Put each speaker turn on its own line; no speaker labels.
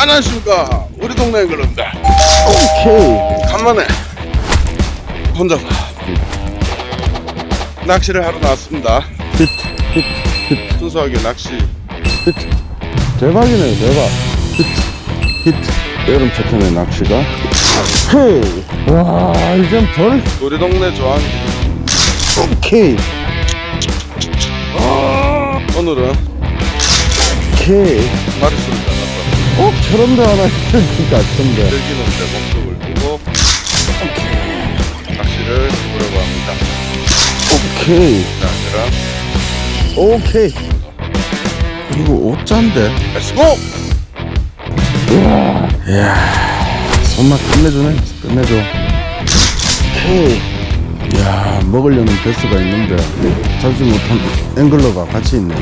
안녕하십니까 우리 동네 그런데
오케이.
간만에 혼자서 낚시를 하러 나왔습니다
히트, 히트, 히트,
순수하게 낚시
히트. 대박이네, 대박. 히트, 히트. 여름철편의 낚시가. 헤이. 와, 이젠 벌.
우리 동네 조항
오케이.
오늘은
오케이.
잡아서
어, 저런 데 하나 있으니까.
즐기는 데 목적을 두고 낚시를 해보려고 합니다
오케이.
자 그럼
오케이. 이거 옷잔데?
렛츠고!
우와. 이야. 손맛 끝내주네. 끝내줘. 오케이. 이야, 먹으려는 배스가 있는데, 잡지 못한 앵글러가 같이 있네.